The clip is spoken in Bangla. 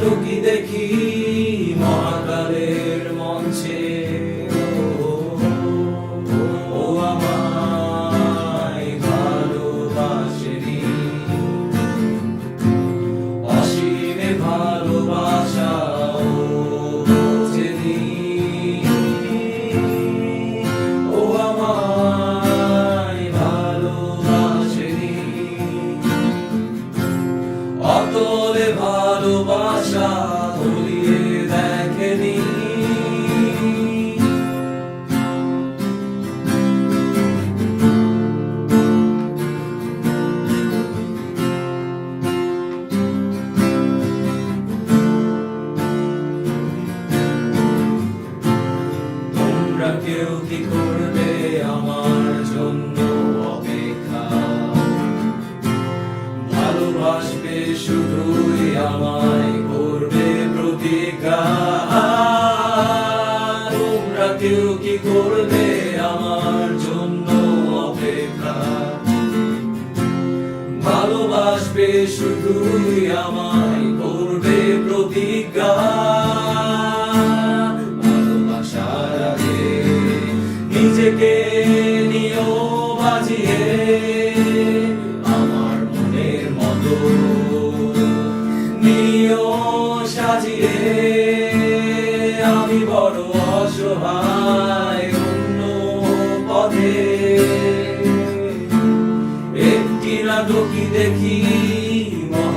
একটি শুধুই আমায় করবে প্রতিজ্ঞা। নিজেকে নিও বাজিয়ে আমার মনের মতো নিও সাজিয়ে। আমি বড় অসহায় অন্য পথে। একটি নাটকই দেখি